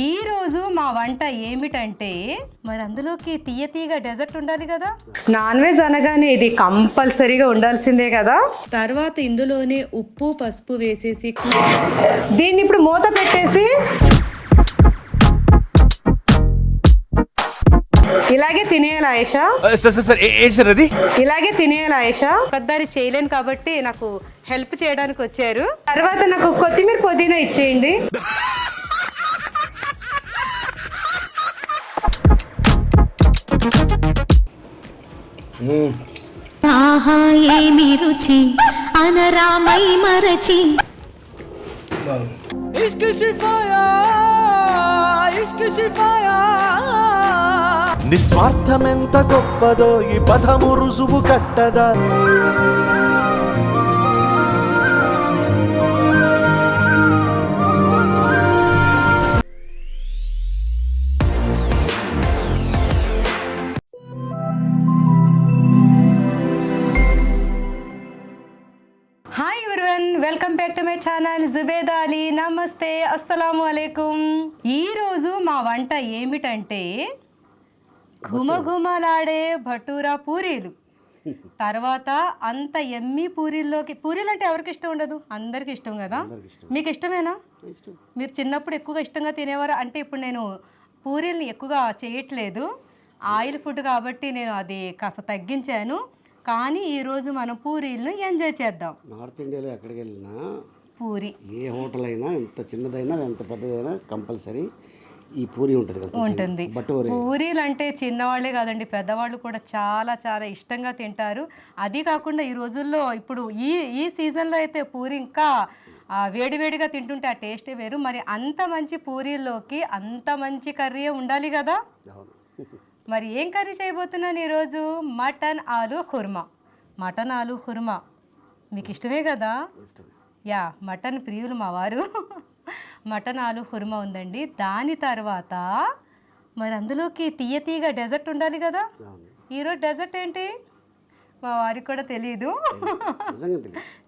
ఈ రోజు మా వంట ఏమిటంటే మరి అందులోకి తీయ తీయగా డెజర్ట్ ఉండాలి కదా? నాన్ వెజ్ అనగానే ఇది కంపల్సరీగా ఉండాల్సిందే కదా? తర్వాత ఇందులోనే ఉప్పు పసుపు వేసేసి దీన్ని ఇప్పుడు మూత పెట్టేసి ఇలాగే తినేయాలి ఆయేషా? ఏంటి సార్ అది? ఇలాగే తినేయాలి ఆయేషా? పెద్దారి చేయలేను కాబట్టి నాకు హెల్ప్ చేయడానికి వచ్చారు. తర్వాత నాకు కొత్తిమీర పుదీనా ఇచ్చేయండి. ఆహా ఏమి రుచి? అనరామై మరచి. నిస్వార్థమెంత గొప్పదో ఈ పదము రుజువు కట్టదా? నమస్తే అస్సలాము అలైకుం ఈ రోజు మా వంట ఏమిటంటే ఘుమఘుమలాడే భటూరా పూరీలు. తర్వాత అంత ఎమ్మి పూరీల్లోకి పూరీలు అంటే ఎవరికి ఇష్టం ఉండదు? అందరికి ఇష్టం కదా? మీకు ఇష్టమేనా? మీరు చిన్నప్పుడు ఎక్కువగా ఇష్టంగా తినేవారు? అంటే ఇప్పుడు నేను పూరీల్ని ఎక్కువగా చేయట్లేదు. ఆయిల్ ఫుడ్ కాబట్టి నేను అది కాస్త తగ్గించాను. కానీ ఈరోజు మనం పూరీలను ఎంజాయ్ చేద్దాం. నార్త్ ఇండియాలో ఎక్కడికి వెళ్ళినా పూరి. ఏ హోటల్ అయినా ఎంత చిన్నదైనా ఎంత పెద్దదైనా కంపల్సరీ ఈ పూరి ఉంటుంది. ఉంటుంది. పూరీలు అంటే చిన్నవాళ్ళే కాదండి పెద్దవాళ్ళు కూడా చాలా చాలా ఇష్టంగా తింటారు. అది కాకుండా ఈ రోజుల్లో ఇప్పుడు ఈ ఈ సీజన్లో అయితే పూరి ఇంకా వేడివేడిగా తింటుంటే ఆ టేస్టే వేరు. మరి అంత మంచి పూరీల్లోకి అంత మంచి కర్రీ ఉండాలి కదా? మరి ఏం కర్రీ చేయబోతున్నాను ఈరోజు? మటన్ ఆలు ఖుర్మా మటన్ ఆలు ఖుర్మా మీకు ఇష్టమే కదా? ఇష్టమే. యా మటన్ ప్రియులు మా వారు మటన్ ఆలు ఖుర్మా ఉందండి. దాని తర్వాత మరి అందులోకి తీయ తీయగా డెజర్ట్ ఉండాలి కదా? ఈరోజు డెజర్ట్ ఏంటి? మా వారికి కూడా తెలియదు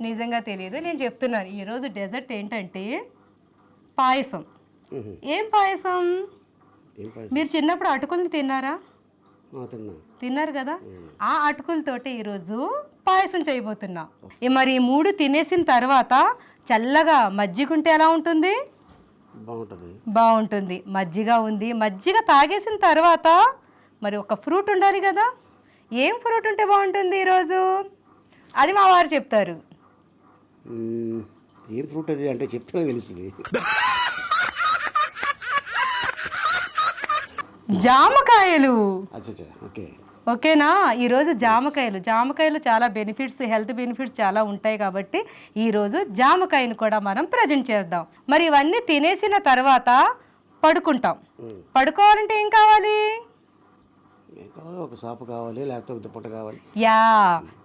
నిజంగా తెలియదు నేను చెప్తున్నాను. ఈరోజు డెజర్ట్ ఏంటంటే పాయసం. ఏం పాయసం? మీరు చిన్నప్పుడు అటుకుల్ని తిన్నారా? తిన్నారు కదా? ఆ అటుకులతోటి ఈరోజు పాయసం చేయబోతున్నా. మరి ఈ మూడు తినేసిన తర్వాత చల్లగా మజ్జిగ ఉంటే ఎలా ఉంటుంది? బాగుంటుంది. బాగుంటుంది. మజ్జిగ ఉంది. మజ్జిగ తాగేసిన తర్వాత మరి ఒక ఫ్రూట్ ఉండాలి కదా. ఏం ఫ్రూట్ ఉంటే బాగుంటుంది ఈరోజు అది మా వారు చెప్తారు. ఏం ఫ్రూట్ అది అంటే చెప్తే తెలుస్తుంది. జామకాయలు. అచ్చా ఓకే. ఓకేనా? ఈరోజు జామకాయలు. జామకాయలు చాలా బెనిఫిట్స్ హెల్త్ బెనిఫిట్స్ చాలా ఉంటాయి కాబట్టి ఈరోజు జామకాయను కూడా మనం ప్రజెంట్ చేద్దాం. మరి ఇవన్నీ తినేసిన తర్వాత పడుకుంటాం. పడుకోవాలంటే ఏం కావాలి? ఏం కావాలి? ఒక సాపు కావాలి లేకపోతే దుప్పట కావాలి. యా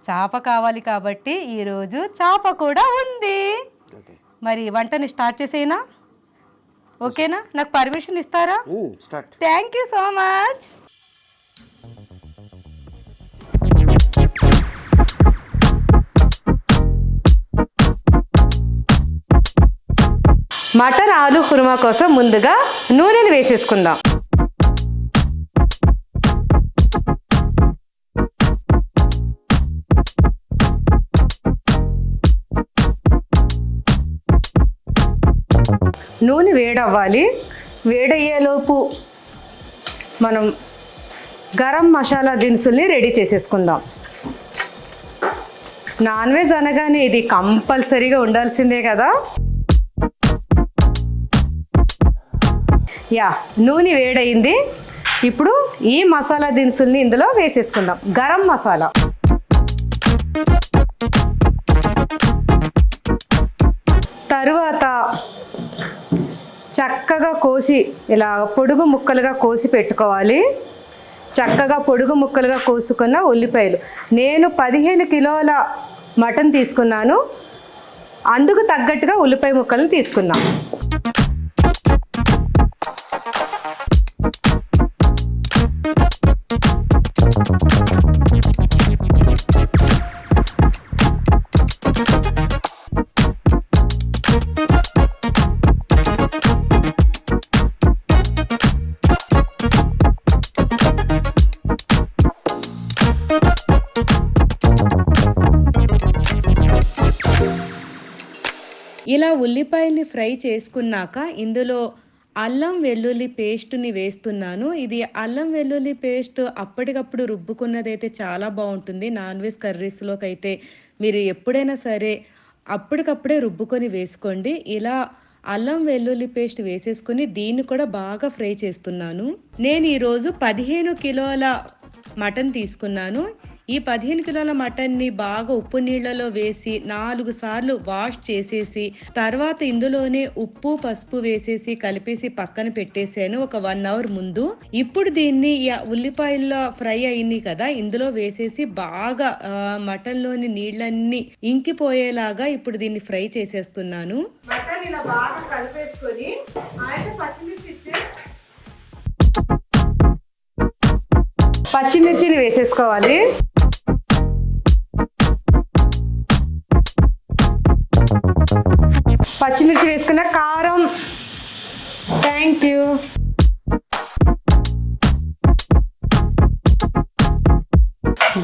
చాప కావాలి కాబట్టి ఈరోజు చాప కూడా ఉంది. మరి వంటని స్టార్ట్ చేసేనా ఓకేనా? నాకు పర్మిషన్ ఇస్తారా? Thank you so much mutton ఆలు హుర్మా కోసం ముందుగా నూనెను వేసేసుకుందాం. నూనె వేడవ్వాలి. వేడయ్యేలోపు మనం గరం మసాలా దినుసుల్ని రెడీ చేసేసుకుందాం. నాన్ వెజ్ అనగానే ఇది కంపల్సరీగా ఉండాల్సిందే కదా. యా నూనె వేడైంది ఇప్పుడు ఈ మసాలా దినుసుల్ని ఇందులో వేసేసుకుందాం. గరం మసాలా. తరువాత చక్కగా కోసి ఇలా పొడుగు ముక్కలుగా కోసి పెట్టుకోవాలి. చక్కగా పొడుగు ముక్కలుగా కోసుకున్న ఉల్లిపాయలు. నేను పదిహేను కిలోల మటన్ తీసుకున్నాను. అందుకు తగ్గట్టుగా ఉల్లిపాయ ముక్కలను తీసుకున్నాం. ఉల్లిపాయల్ని ఫ్రై చేసుకున్నాక ఇందులో అల్లం వెల్లుల్లి పేస్ట్ని వేస్తున్నాను. ఇది అల్లం వెల్లుల్లి పేస్ట్ అప్పటికప్పుడు రుబ్బుకున్నదైతే చాలా బాగుంటుంది. నాన్ వెజ్ కర్రీస్లోకి అయితే మీరు ఎప్పుడైనా సరే అప్పటికప్పుడే రుబ్బుకొని వేసుకోండి. ఇలా అల్లం వెల్లుల్లి పేస్ట్ వేసేసుకొని దీన్ని కూడా బాగా ఫ్రై చేస్తున్నాను. నేను ఈరోజు పదిహేను కిలోల మటన్ తీసుకున్నాను. ఈ పదిహేను కిలోల మటన్ని బాగా ఉప్పు నీళ్ళలో వేసి నాలుగు సార్లు వాష్ చేసేసి తర్వాత ఇందులోనే ఉప్పు పసుపు వేసేసి కలిపేసి పక్కన పెట్టేశాను ఒక వన్ అవర్ ముందు. ఇప్పుడు దీన్ని ఈ ఉల్లిపాయల్లో ఫ్రై అయింది కదా ఇందులో వేసేసి బాగా ఆ, మటన్లోని నీళ్ళన్నీ ఇంకిపోయేలాగా ఇప్పుడు దీన్ని ఫ్రై చేసేస్తున్నాను. మటన్ ఇలా బాగా కలిపేసుకొని పచ్చిమిర్చి పచ్చిమిర్చిని వేసేసుకోవాలి. పచ్చిమిర్చి వేసుకున్న కారం. థ్యాంక్ యూ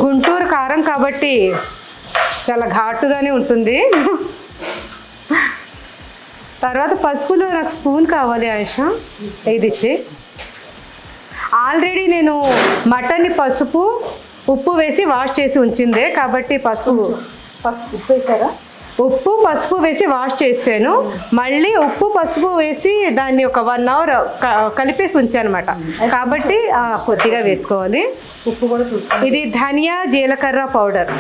గుంటూరు కారం కాబట్టి చాలా ఘాటుగానే ఉంటుంది. తర్వాత పసుపులో నాకు స్పూన్ కావాలి ఆయుష. ఇది ఇచ్చి. ఆల్రెడీ నేను మటన్ని పసుపు ఉప్పు వేసి వాష్ చేసి ఉంచిందే కాబట్టి పసుపు ఉప్పు వేసారా? ఉప్పు పసుపు వేసి వాష్ చేసాను మళ్ళీ ఉప్పు పసుపు వేసి దాన్ని ఒక వన్ అవర్ కలిపేసి ఉంచాను అనమాట కాబట్టి కొద్దిగా వేసుకోవాలి. ఉప్పు కూడా ఇది ధనియా జీలకర్ర పౌడర్.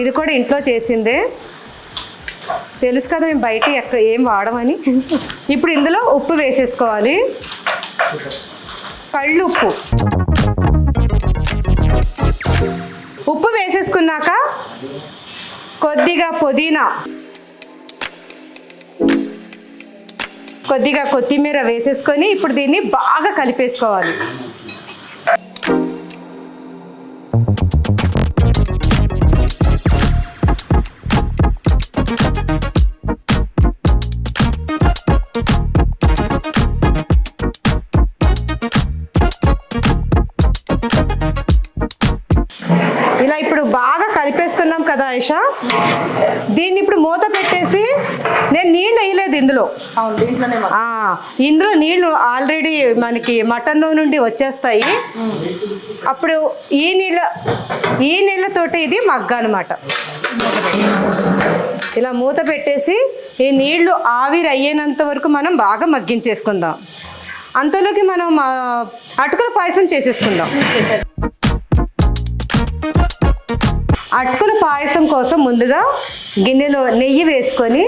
ఇది కూడా ఇంట్లో చేసిందే. తెలుసు కదా మేము బయట ఎక్కడ ఏం వాడమని. ఇప్పుడు ఇందులో ఉప్పు వేసేసుకోవాలి. కళ్ళు ఉప్పు. ఉప్పు వేసేసుకున్నాక కొద్దిగా పుదీనా. కొద్దిగా కొత్తిమీర వేసేసుకొని ఇప్పుడు దీన్ని బాగా కలిపేసుకోవాలి. ఇందులో. ఇందులో నీళ్ళు ఆల్రెడీ మనకి మటన్లో నుండి వచ్చేస్తాయి. అప్పుడు ఈ నీళ్ళ ఈ నీళ్ళతోటి ఇది మగ్గ అనమాట ఇలా మూత పెట్టేసి ఈ నీళ్ళు ఆవిరి అయ్యేంత వరకు మనం బాగా మగ్గించేసుకుందాం. అంతలోకి మనం అటుకుల పాయసం చేసేసుకుందాం. అటుకుల పాయసం కోసం ముందుగా గిన్నెలో నెయ్యి వేసుకొని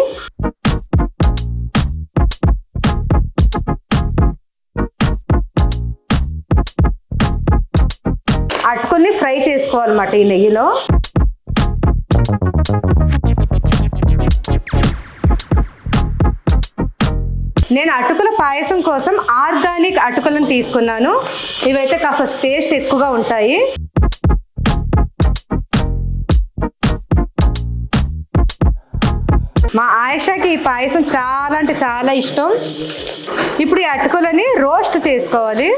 అటుకుల్ని ఫ్రై చేసుకోవాలన్నమాట ఈ నెయ్యిలో. నేను అటుకుల పాయసం కోసం ఆర్గానిక్ అటుకులను తీసుకున్నాను. ఇవైతే కాస్త టేస్ట్ ఎక్కువగా ఉంటాయి. మా ఆయిషాకి ఈ పాయసం చాలా అంటే చాలా ఇష్టం. ఇప్పుడు ఈ అటుకులని రోస్ట్ చేసుకోవాలి.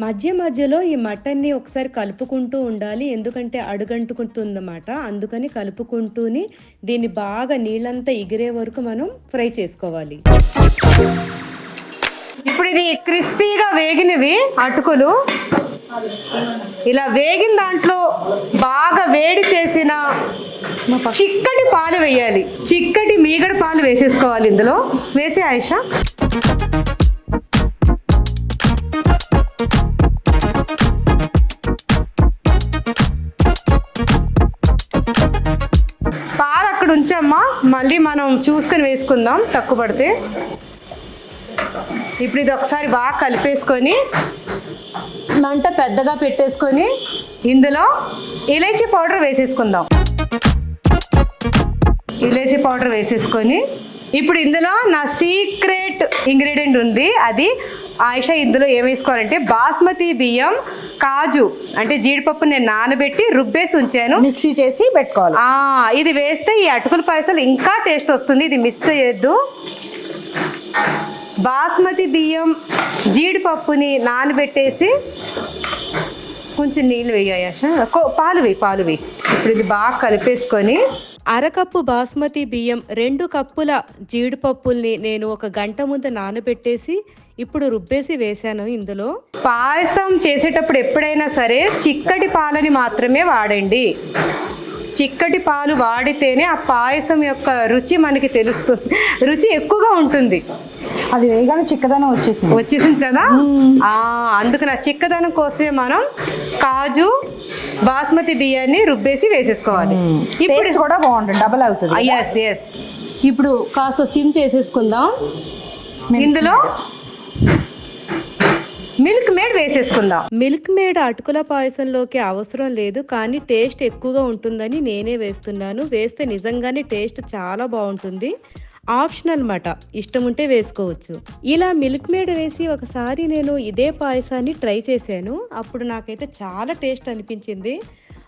మధ్య మధ్యలో ఈ మటన్ని ఒకసారి కలుపుకుంటూ ఉండాలి. ఎందుకంటే అడుగంటుకుంటుందన్నమాట. అందుకని కలుపుకుంటూని దీన్ని బాగా నీళ్ళంతా ఎగిరే వరకు మనం ఫ్రై చేసుకోవాలి. ఇప్పుడు ఇది క్రిస్పీగా వేగినవి అటుకులు. ఇలా వేగిన దాంట్లో బాగా వేడి చేసిన చిక్కటి పాలు వేయాలి. చిక్కటి మీగడ పాలు వేసేసుకోవాలి ఇందులో. వేసే ఆయిషా. ఉంచమ్మా మళ్ళీ మనం చూసుకొని వేసుకుందాం తక్కువ పడితే. ఇప్పుడు ఇది ఒకసారి బాగా కలిపేసుకొని మంట పెద్దగా పెట్టేసుకొని ఇందులో ఇలైచీ పౌడర్ వేసేసుకుందాం. ఇలైచీ పౌడర్ వేసేసుకొని ఇప్పుడు ఇందులో నా సీక్రెట్ ఇంగ్రీడియంట్ ఉంది. అది ఆయిషా ఇందులో ఏం వేసుకోవాలంటే బాస్మతి బియ్యం కాజు అంటే జీడిపప్పు నేను నానబెట్టి రుబ్బేసి ఉంచాను. మిక్సీ చేసి పెట్టుకోవాలి. ఇది వేస్తే ఈ అటుకుల పాయసాలు ఇంకా టేస్ట్ వస్తుంది. ఇది మిస్ చేయొద్దు. బాస్మతి బియ్యం జీడిపప్పుని నానబెట్టేసి కొంచెం నీళ్ళు వేయాలి పాలు వేయి పాలు వేయి. ఇప్పుడు ఇది బాగా కలిపేసుకొని అరకప్పు బాస్మతి బియ్యం రెండు కప్పుల జీడిపప్పుల్ని నేను ఒక గంట ముందు నానబెట్టేసి ఇప్పుడు రుబ్బేసి వేశాను ఇందులో. పాయసం చేసేటప్పుడు ఎప్పుడైనా సరే చిక్కటి పాలని మాత్రమే వాడండి. చిక్కటి పాలు వాడితేనే ఆ పాయసం యొక్క రుచి మనకి తెలుస్తుంది. రుచి ఎక్కువగా ఉంటుంది. అది వేయగానే చిక్కదనం వచ్చేసింది. వచ్చేసింది కదా? అందుకని ఆ చిక్కదనం కోసమే మనం కాజు బాస్మతి బియ్యాన్ని రుబ్బేసి వేసేసుకోవాలి. ఇప్పుడు కూడా బాగుంటుంది. డబల్ అవుతుంది ఎస్ ఎస్ ఇప్పుడు కాస్త సిమ్ చేసేసుకుందాం. ఇందులో మిల్క్ మేడ్ వేసేసుకుందాం. మిల్క్ మేడ్ అటుకుల పాయసంలోకి అవసరం లేదు కానీ టేస్ట్ ఎక్కువగా ఉంటుందని నేనే వేస్తున్నాను. వేస్తే నిజంగానే టేస్ట్ చాలా బాగుంటుంది. ఆప్షనల్ మాట ఇష్టం ఉంటే వేసుకోవచ్చు. ఇలా మిల్క్ మేడ్ వేసి ఒకసారి నేను ఇదే పాయసాన్ని ట్రై చేశాను. అప్పుడు నాకైతే చాలా టేస్ట్ అనిపించింది.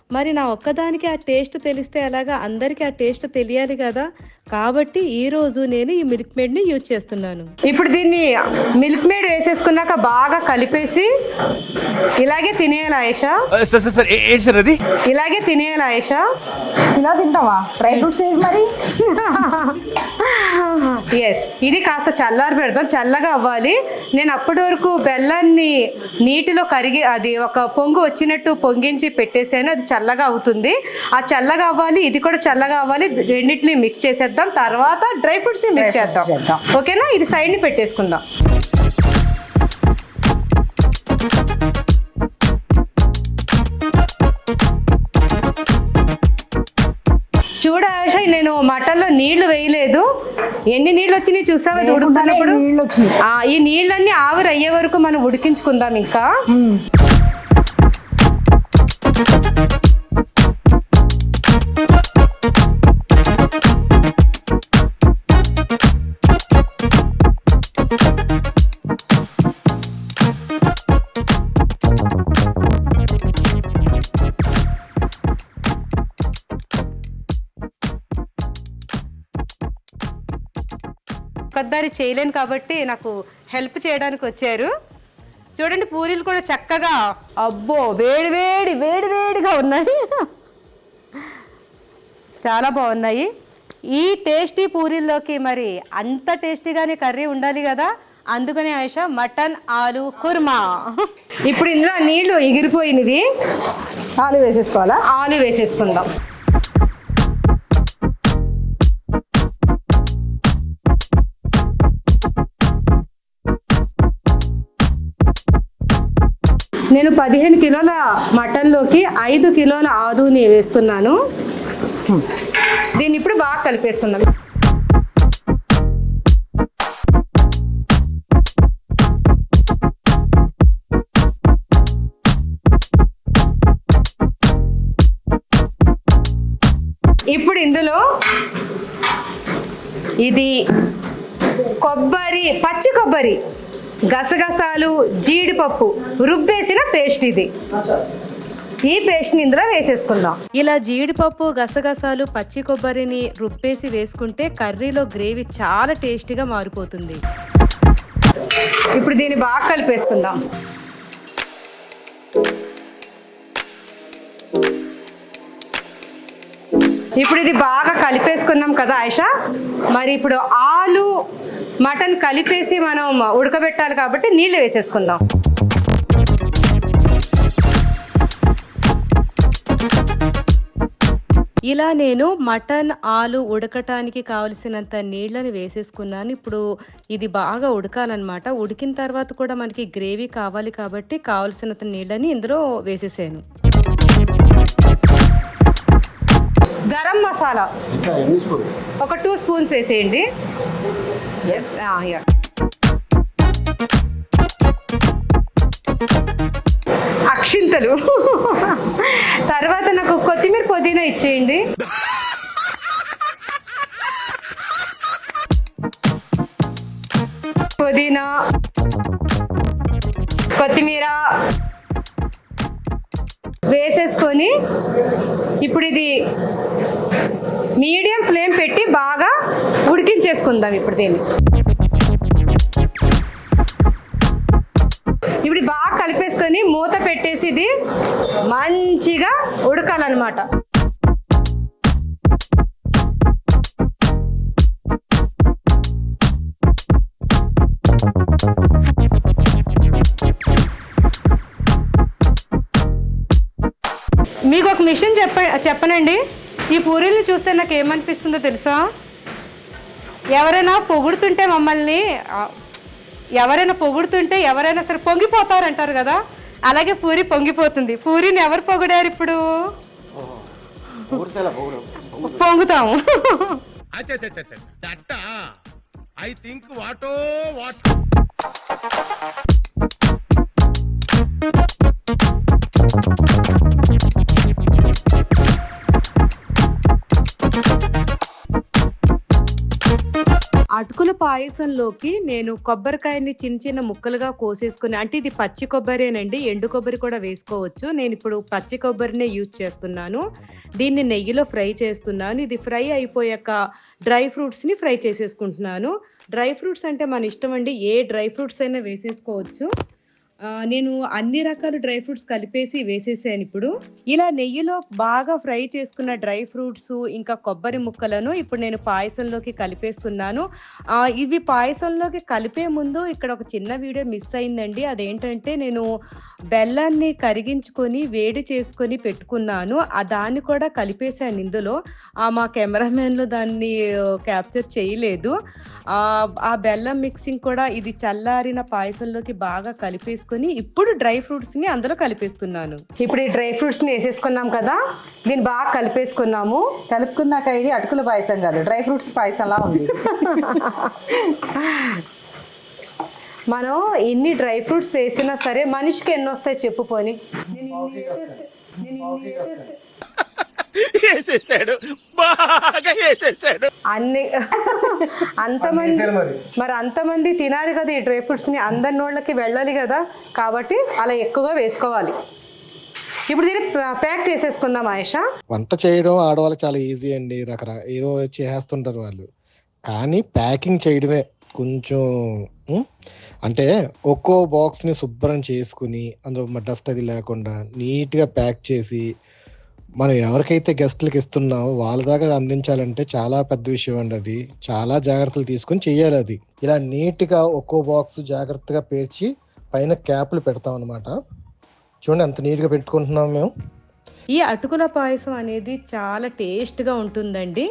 మరి నా ఒక్కదానికి ఆ టేస్ట్ తెలిస్తే ఎలాగా అందరికీ ఆ టేస్ట్ తెలియాలి కదా? కాబట్టి ఈ రోజు నేను ఈ మిల్క్ మేడ్ని యూజ్ చేస్తున్నాను. ఇప్పుడు దీన్ని మిల్క్ మేడ్ వేసేసుకున్నాక బాగా కలిపేసి ఇలాగే తినేయాలి ఆయేషా? సార్ సార్ సార్ ఏ- ఏంటి సార్ అది? ఇలాగే తినేయాలి ఆయేషా? ఇలా తింటావా? డ్రై ఫ్రూట్స్ ఏవి మరి? ఎస్ ఇది కాస్త చల్లారి పెడతాం చల్లగా అవ్వాలి. నేను అప్పటి వరకు బెల్లాన్ని నీటిలో కరిగి అది ఒక పొంగు వచ్చినట్టు పొంగించి పెట్టేసాను. అది చల్లగా అవుతుంది. ఆ చల్లగా అవ్వాలి. ఇది కూడా చల్లగా అవ్వాలి. రెండింటిని మిక్స్ చేసేద్దాం. తర్వాత డ్రై ఫ్రూట్స్ మిక్స్ చేద్దాం. ఓకేనా ఇది సైడ్ని పెట్టేసుకుందాం. నేను మటన్లో నీళ్ళు వేయలేదు. ఎన్ని నీళ్ళు వచ్చినాయి చూసావా ఉడుకుతున్నప్పుడు? ఈ నీళ్ళన్నీ ఆవిరి అయ్యే వరకు మనం ఉడికించుకుందాం ఇంకా. ఒక్కదారి చేయలేను కాబట్టి నాకు హెల్ప్ చేయడానికి వచ్చారు. చూడండి పూరీలు కూడా చక్కగా అబ్బో వేడి వేడి వేడి వేడిగా ఉన్నాయి. చాలా బాగున్నాయి. ఈ టేస్టీ పూరీల్లోకి మరి అంత టేస్టీగానే కర్రీ ఉండాలి కదా. అందుకని ఆయిషా మటన్ ఆలు కుర్మా. ఇప్పుడు ఇందులో నీళ్ళు ఎగిరిపోయినవి. ఆలు వేసేసుకోవాలా? ఆలు వేసేసుకుందాం. నేను పదిహేను కిలోల మటన్లోకి ఐదు కిలోల ఆదుని వేస్తున్నాను. దీన్ని ఇప్పుడు బాగా కలిపేసుకుందాం. ఇప్పుడు ఇందులో ఇది కొబ్బరి పచ్చి కొబ్బరి. గసగసాలు జీడిపప్పు రుబ్బేసిన పేస్ట్ ఇది. ఈ పేస్ట్ని ఇందులో వేసేసుకుందాం. ఇలా జీడిపప్పు గసగసాలు పచ్చి కొబ్బరిని రుబ్బేసి వేసుకుంటే కర్రీలో గ్రేవీ చాలా టేస్టీగా మారిపోతుంది. ఇప్పుడు దీన్ని బాగా కలిపేసుకుందాం. ఇప్పుడు ఇది బాగా కలిపేసుకున్నాం కదా ఆయిషా. మరి ఇప్పుడు ఆలు మటన్ కలిపేసి మనం ఉడకబెట్టాలి కాబట్టి నీళ్ళు వేసేసుకుందాం. ఇలా నేను మటన్ ఆలు ఉడకటానికి కావలసినంత నీళ్ళని వేసేసుకున్నాను. ఇప్పుడు ఇది బాగా ఉడకాలన్నమాట. ఉడికిన తర్వాత కూడా మనకి గ్రేవీ కావాలి కాబట్టి కావలసినంత నీళ్ళని ఇందులో వేసేసాను. గరం మసాలా. ఒక టూ స్పూన్స్ వేసేయండి. Ah, అక్షింతలు. తర్వాత నాకు కొత్తిమీర పుదీనా ఇచ్చేయండి. పుదీనా కొత్తిమీర. వేసేసుకొని ఇప్పుడు ఇది మీడియం ఫ్లేమ్ పెట్టి బాగా ఉడికించేసుకుందాం ఇప్పుడు దీన్ని. ఇప్పుడు బాగా కలిపేసుకొని మూత పెట్టేసి ఇది మంచిగా ఉడకాలన్నమాట. మీకు ఒక మిషన్ చెప్ప చెప్పనండి. ఈ పూరీలు చూస్తే నాకు ఏమనిపిస్తుందో తెలుసా? ఎవరైనా పొగుడుతుంటే మమ్మల్ని ఎవరైనా పొగుడుతుంటే ఎవరైనా సరే పొంగిపోతారు అంటారు కదా? అలాగే పూరి పొంగిపోతుంది. పూరిని ఎవరు పొగిడారు ఇప్పుడు? పొంగుతాము. ఐ థింక్ వాటో వాట్. అటుకుల పాయసంలోకి నేను కొబ్బరికాయని చిన్న చిన్న ముక్కలుగా కోసేసుకుని అంటే ఇది పచ్చి కొబ్బరేనండి ఎండు కొబ్బరి కూడా వేసుకోవచ్చు. నేను ఇప్పుడు పచ్చి కొబ్బరినే యూజ్ చేస్తున్నాను. దీన్ని నెయ్యిలో ఫ్రై చేస్తున్నాను. ఇది ఫ్రై అయిపోయాక డ్రై ఫ్రూట్స్ని ఫ్రై చేసేసుకుంటున్నాను. డ్రై ఫ్రూట్స్ అంటే మన ఇష్టం అండి. ఏ డ్రై ఫ్రూట్స్ అయినా వేసేసుకోవచ్చు. నేను అన్ని రకాల డ్రై ఫ్రూట్స్ కలిపేసి వేసేసాను ఇప్పుడు. ఇలా నెయ్యిలో బాగా ఫ్రై చేసుకున్న డ్రై ఫ్రూట్స్ ఇంకా కొబ్బరి ముక్కలను ఇప్పుడు నేను పాయసంలోకి కలిపేస్తున్నాను. ఇవి పాయసంలోకి కలిపే ముందు ఇక్కడ ఒక చిన్న వీడియో మిస్ అయిందండి. అదేంటంటే నేను బెల్లాన్ని కరిగించుకొని వేడి చేసుకొని పెట్టుకున్నాను. ఆ దాన్ని కూడా కలిపేశాను ఇందులో. ఆ, మా కెమెరామెన్లు దాన్ని క్యాప్చర్ చేయలేదు. ఆ, బెల్లం మిక్సింగ్ కూడా ఇది చల్లారిన పాయసంలోకి బాగా కలిపేసుకుని ఇప్పుడు డ్రై ఫ్రూట్స్ని అందులో కలిపేస్తున్నాను. ఇప్పుడు ఈ డ్రై ఫ్రూట్స్ని వేసేసుకున్నాం కదా దీన్ని బాగా కలిపేసుకున్నాము. కలుపుకున్నాక ఇది అటుకుల పాయసం కాదు డ్రై ఫ్రూట్స్ పాయసంలా ఉంది. మనం ఎన్ని డ్రై ఫ్రూట్స్ వేసినా సరే మనిషికి ఎన్ని వస్తాయి చెప్పు పోని. వేసేసాడు. బాగా వేసేసాడు. అన్ని అంతమంది మరి. అంతమంది తినాలి కదా ఈ డ్రై ఫ్రూట్స్ని? అందరి నోళ్ళకి వెళ్ళాలి కదా? కాబట్టి అలా ఎక్కువగా వేసుకోవాలి. ఇప్పుడు దీన్ని ప్యాక్ చేసేసుకుందాం ఆయేషా. వంట చేయడం ఆడవాళ్ళకి చాలా ఈజీ అండి. రకరకాల ఏదో చేసేస్తుంటారు వాళ్ళు. కానీ ప్యాకింగ్ చేయడమే కొంచెం? అంటే ఒక్కో బాక్స్ని శుభ్రం చేసుకుని అందులో డస్ట్ అది లేకుండా నీట్గా ప్యాక్ చేసి మనం ఎవరికైతే గెస్ట్లకు ఇస్తున్నామో వాళ్ళ దాకా అందించాలంటే చాలా పెద్ద విషయం అండి అది. చాలా జాగ్రత్తలు తీసుకొని చేయాలి అది. ఇలా నీట్గా ఒక్కో బాక్స్ జాగ్రత్తగా పేర్చి పైన క్యాప్లు పెడతాం అనమాట చూడండి ఎంత నీట్గా పెట్టుకుంటున్నాం మేము. ఈ అటుకుల పాయసం అనేది చాలా టేస్ట్గా ఉంటుందండి.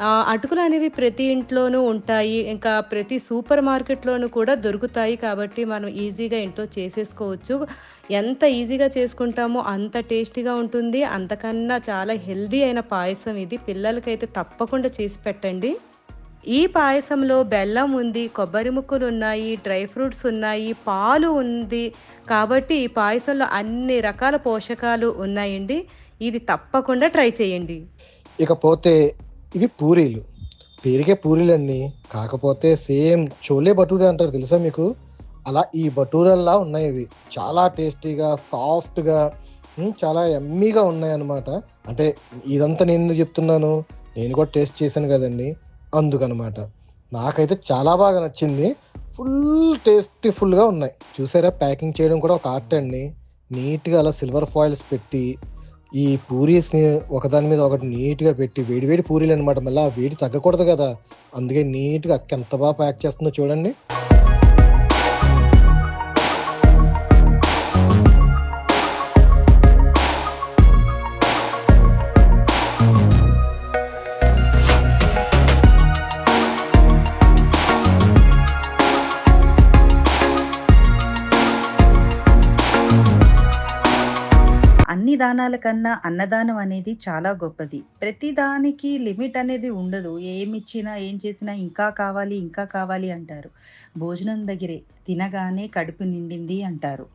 అటుకులు అనేవి ప్రతి ఇంట్లోనూ ఉంటాయి. ఇంకా ప్రతి సూపర్ మార్కెట్లోనూ కూడా దొరుకుతాయి కాబట్టి మనం ఈజీగా ఇంట్లో చేసేసుకోవచ్చు. ఎంత ఈజీగా చేసుకుంటామో అంత టేస్టీగా ఉంటుంది. అంతకన్నా చాలా హెల్దీ అయిన పాయసం ఇది. పిల్లలకైతే తప్పకుండా చేసి పెట్టండి. ఈ పాయసంలో బెల్లం ఉంది కొబ్బరి ముక్కలు ఉన్నాయి డ్రై ఫ్రూట్స్ ఉన్నాయి పాలు ఉంది కాబట్టి ఈ పాయసంలో అన్ని రకాల పోషకాలు ఉన్నాయండి. ఇది తప్పకుండా ట్రై చేయండి. ఇకపోతే ఇవి పూరీలు. పేరుకే పూరీలన్నీ. కాకపోతే సేమ్ చోలే భటూరే అంటారు తెలుసా మీకు? అలా ఈ భటూరల్లా ఉన్నాయి ఇవి. చాలా టేస్టీగా సాఫ్ట్గా చాలా ఎమ్మీగా ఉన్నాయి అన్నమాట అంటే ఇదంతా నేను చెప్తున్నాను? నేను కూడా టేస్ట్ చేశాను కదండి. అందుకనమాట. నాకైతే చాలా బాగా నచ్చింది. ఫుల్ టేస్టీఫుల్గా ఉన్నాయి. చూసారా? ప్యాకింగ్ చేయడం కూడా ఒక ఆర్ట్ అండి. నీట్గా అలా సిల్వర్ ఫాయిల్స్ పెట్టి ఈ పూరీస్ని ఒకదాని మీద ఒకటి నీట్గా పెట్టి వేడి వేడి పూరీలు అనమాట మళ్ళీ ఆ వేడి తగ్గకూడదు కదా. అందుకే నీట్గా ఎంత బాగా ప్యాక్ చేస్తుందో చూడండి. దానాల కన్నా అన్నదానం అనేది చాలా గొప్పది. ప్రతి దానికి లిమిట్ అనేది ఉండదు. ఏమి ఇచ్చినా ఏం చేసినా ఇంకా కావాలి ఇంకా కావాలి అంటారు. భోజనం దగ్గరే తినగానే కడుపు నిండింది అంటారు.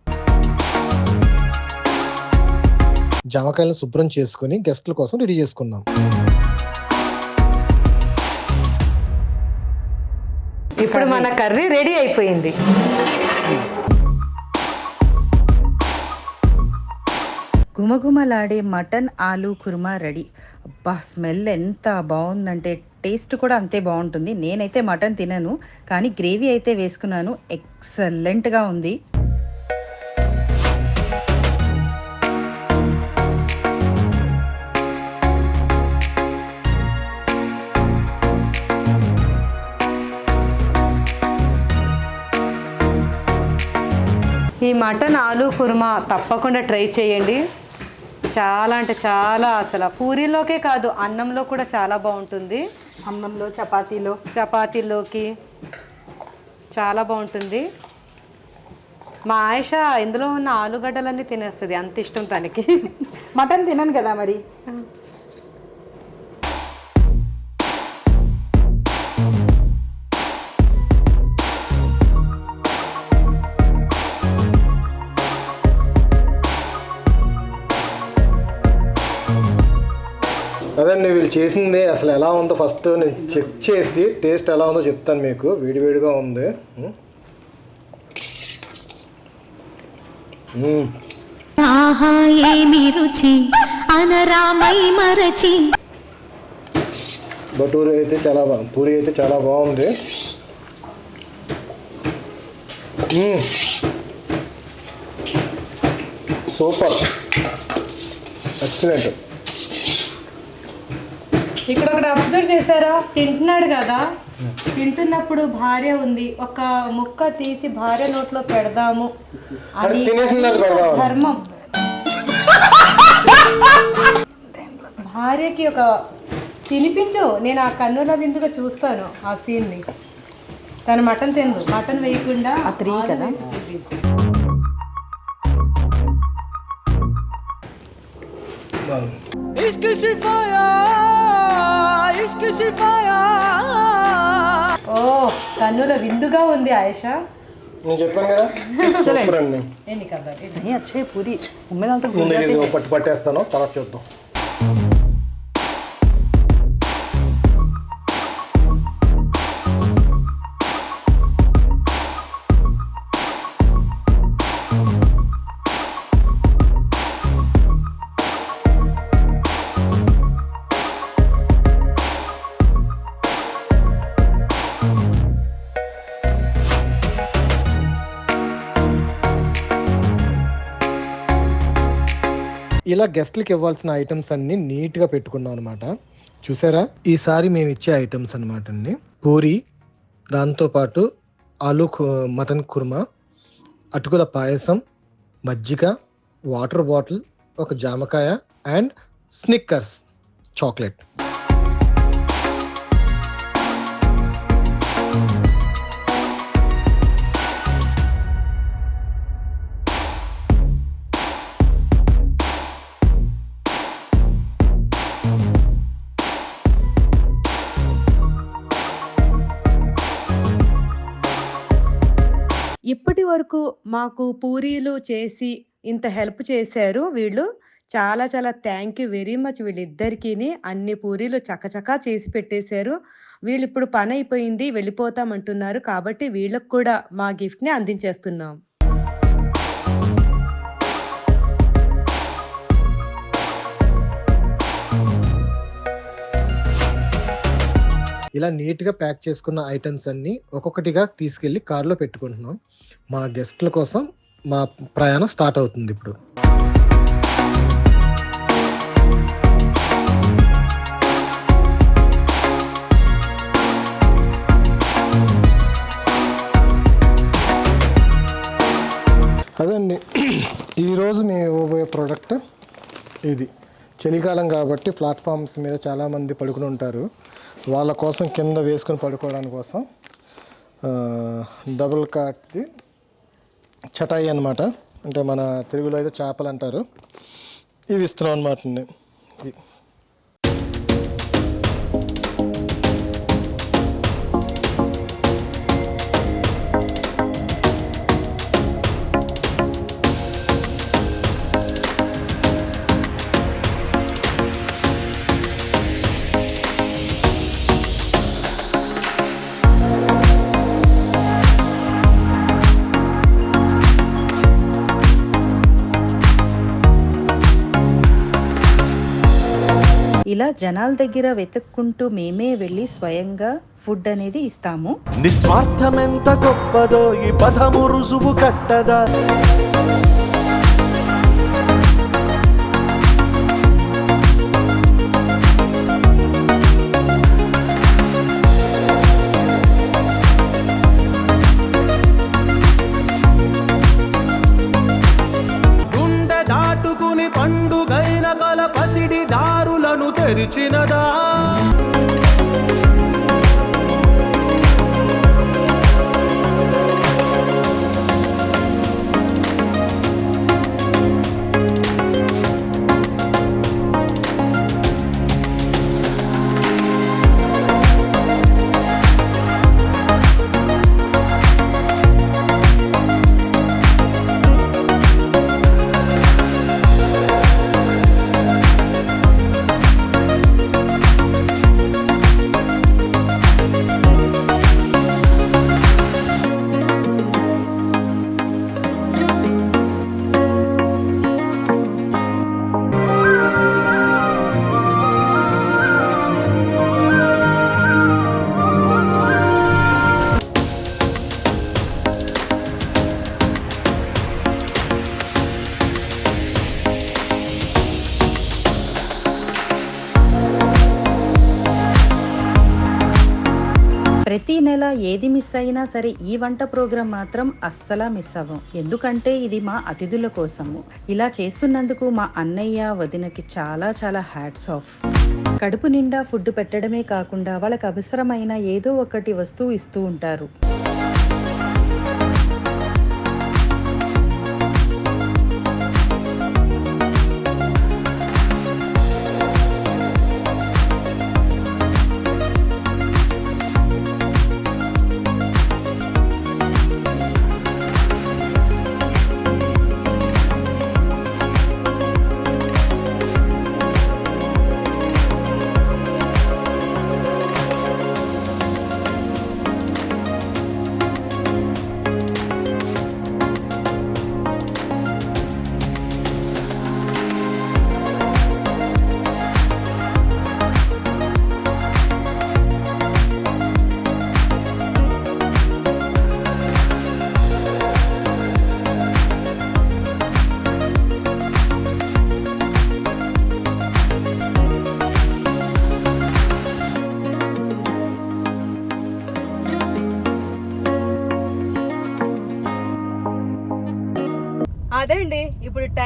జామకాయలను శుభ్రం చేసుకుని గెస్ట్ల కోసం రెడీ చేసుకున్నాం ఇప్పుడు మన కర్రీ రెడీ అయిపోయింది. గుమగుమలాడే మటన్ ఆలు కుర్మా రెడీ. అబ్బా స్మెల్ ఎంత బాగుందంటే టేస్ట్ కూడా అంతే బాగుంటుంది. నేనైతే మటన్ తినను కానీ గ్రేవీ అయితే వేసుకున్నాను. ఎక్సలెంట్గా ఉంది. ఈ మటన్ ఆలు కుర్మా తప్పకుండా ట్రై చేయండి. చాలా అంటే చాలా అసలు. పూరీలోకే కాదు అన్నంలో కూడా చాలా బాగుంటుంది. అన్నంలో చపాతీలో. చపాతీలోకి చాలా బాగుంటుంది. మా ఆయుష ఇందులో ఉన్న ఆలుగడ్డలన్నీ తినేస్తుంది అంత ఇష్టం తనకి. మటన్ తినను కదా మరి? చేసింది అసలు ఎలా ఉందో ఫస్ట్ నేను చెక్ చేసి టేస్ట్ ఎలా ఉందో చెప్తాను మీకు. వేడివేడిగా ఉంది. ఆహా ఏమి రుచి? అనరామై మరచి. భటూరి అయితే చాలా బా పూరి అయితే చాలా బాగుంది. సూపర్. ఎక్సలెంట్. ఇక్కడ ఒకటి అబ్జర్వ్ చేశారా? తింటున్నాడు కదా? తింటున్నప్పుడు భార్య ఉంది. ఒక ముక్క తీసి భార్య నోట్లో పెడదాము. అది. ధర్మం. భార్యకి ఒక తినిపించు. నేను ఆ కన్నుల విందుగా చూస్తాను ఆ సీన్ని. తను మటన్ తిందు. మటన్ వేయకుండా ఆలు వేసి తినిపించు. ఓ కన్నుల విందుగా ఉంది ఆయేష. నేను చెప్పాను కదా? సూపర్ అండి కదా ఏ అచ్చే పూరి. ఉమ్మేదంతా ఇది పట్టు పట్టేస్తాను తర్వాత చూద్దాం. ఇలా గెస్ట్లకి ఇవ్వాల్సిన ఐటమ్స్ అన్ని నీట్గా పెట్టుకున్నాం అనమాట చూసారా? ఈసారి మేము ఇచ్చే ఐటమ్స్ అనమాట అండి పూరి దాంతోపాటు ఆలు కు- మటన్ కుర్మా అటుకుల పాయసం మజ్జిగ వాటర్ బాటిల్ ఒక జామకాయ అండ్ స్నిక్కర్స్ చాక్లెట్ వరకు మాకు పూరీలు చేసి ఇంత హెల్ప్ చేశారు వీళ్ళు. చాలా చాలా థ్యాంక్ యూ వెరీ మచ్ వీళ్ళిద్దరికీ అన్ని పూరీలు చకచకా చేసి పెట్టేశారు. వీళ్ళు ఇప్పుడు పని అయిపోయింది వెళ్ళిపోతామంటున్నారు కాబట్టి వీళ్ళకు కూడా మా గిఫ్ట్ని అందించేస్తున్నాం. ఇలా నీట్గా ప్యాక్ చేసుకున్న ఐటమ్స్ అన్ని ఒక్కొక్కటిగా తీసుకెళ్ళి కార్లో పెట్టుకుంటున్నాం. మా గెస్ట్ల కోసం మా ప్రయాణం స్టార్ట్ అవుతుంది ఇప్పుడు. అదండి. ఈరోజు మేము ఇవ్వబోయే ప్రోడక్ట్ ఇది. చలికాలం కాబట్టి ప్లాట్ఫామ్స్ మీద చాలామంది పడుకుని ఉంటారు. వాళ్ళ కోసం కింద వేసుకొని పడుకోవడానికి కోసం డబుల్ కాట్ది చటాయి అనమాట అంటే మన తెలుగులో అయితే చేపలు అంటారు. ఇవి ఇస్తున్నాం అనమాట ఇది ఇలా జనాల దగ్గర వెతుక్కుంటూ మేమే వెళ్ళి స్వయంగా ఫుడ్ అనేది ఇస్తాము. నిస్వార్థమెంత గొప్పదో ఈ పదము రుజువు కట్టదా. తెరిచినదా? ఏది మిస్ అయినా సరే ఈ వంట ప్రోగ్రాం మాత్రం అస్సలా మిస్ అవ్వం. ఎందుకంటే ఇది మా అతిథుల కోసము. ఇలా చేస్తున్నందుకు మా అన్నయ్య వదినకి చాలా చాలా హ్యాట్స్ ఆఫ్ కడుపు నిండా ఫుడ్ పెట్టడమే కాకుండా వాళ్ళకి అవసరమైన ఏదో ఒకటి వస్తువు ఇస్తూ ఉంటారు.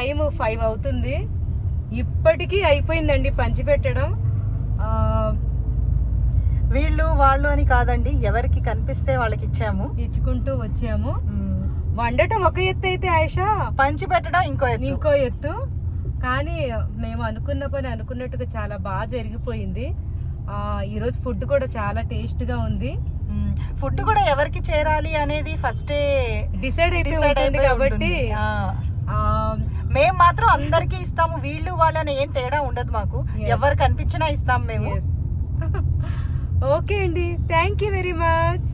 టైం ఫైవ్ అవుతుంది. ఇప్పటికీ అయిపోయిందండి పంచిపెట్టడం వీళ్ళు వాళ్ళు అని కాదండి ఎవరికి కనిపిస్తే వాళ్ళకి ఇచ్చాము ఇచ్చుకుంటూ వచ్చాము. వండటం ఒక ఎత్తు అయితే ఆయిషా? పంచి పెట్టడం ఇంకో ఇంకో ఎత్తు. కానీ మేము అనుకున్న పని అనుకున్నట్టుగా చాలా బాగా జరిగిపోయింది. ఆ, ఈరోజు ఫుడ్ కూడా చాలా టేస్ట్గా ఉంది. ఫుడ్ కూడా ఎవరికి చేరాలి అనేది ఫస్టే డిసైడ్ డిసైడ్ అయిపోయి కాబట్టి మేము మాత్రం అందరికీ ఇస్తాము. వీళ్ళు వాళ్ళని ఏం తేడా ఉండదు మాకు. ఎవరు కనిపించినా ఇస్తాం మేము. ఓకే అండి. Thank you very much